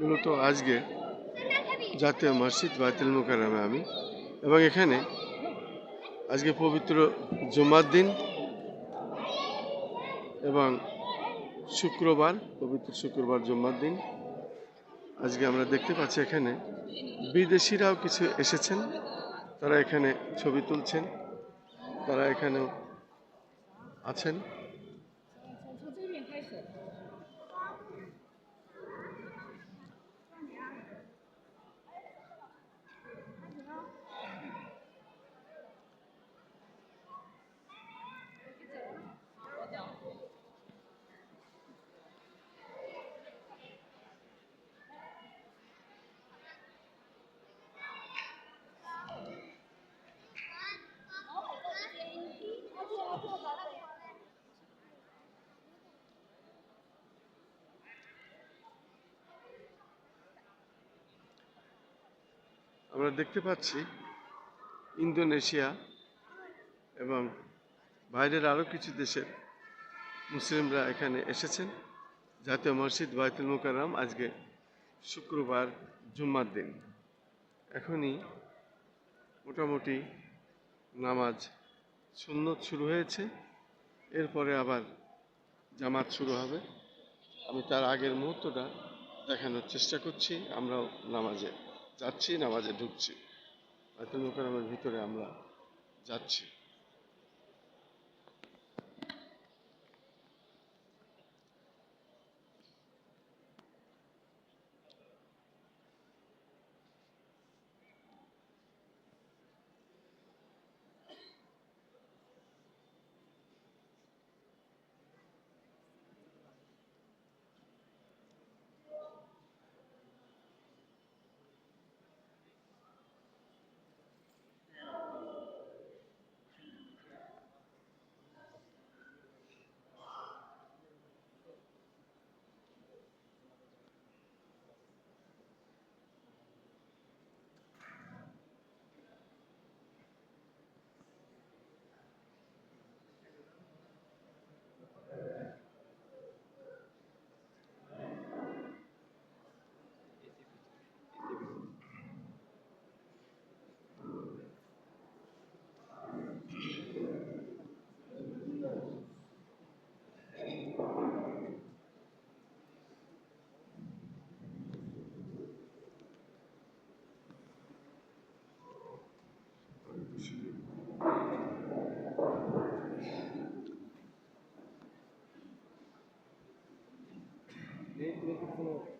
মূলত আজকে জাতীয় মসজিদ বাইতুল মোকাররমে আমি। এবং এখানে আজকে পবিত্র জুমার দিন এবং শুক্রবার, পবিত্র শুক্রবার জুম্মার দিন। আজকে আমরা দেখতে পাচ্ছি এখানে বিদেশিরাও কিছু এসেছেন। তারা এখানে ছবি তুলছেন। তারা এখানেও আছেন। আমরা দেখতে পাচ্ছি ইন্দোনেশিয়া এবং বাইরের আরও কিছু দেশের মুসলিমরা এখানে এসেছেন। জাতীয় মসজিদ বাইতুল মোকাররম আজকে শুক্রবার জুম্মার দিন। এখনই মোটামুটি নামাজ সুন্নত শুরু হয়েছে। এরপরে আবার জামাত শুরু হবে। আমি তার আগের মুহূর্তটা দেখানোর চেষ্টা করছি। আমরাও নামাজে যাচ্ছি, নামাজে ঢুকছি। বাইতুল মোকাররমের ভিতরে আমরা যাচ্ছি। Ele, ele falou,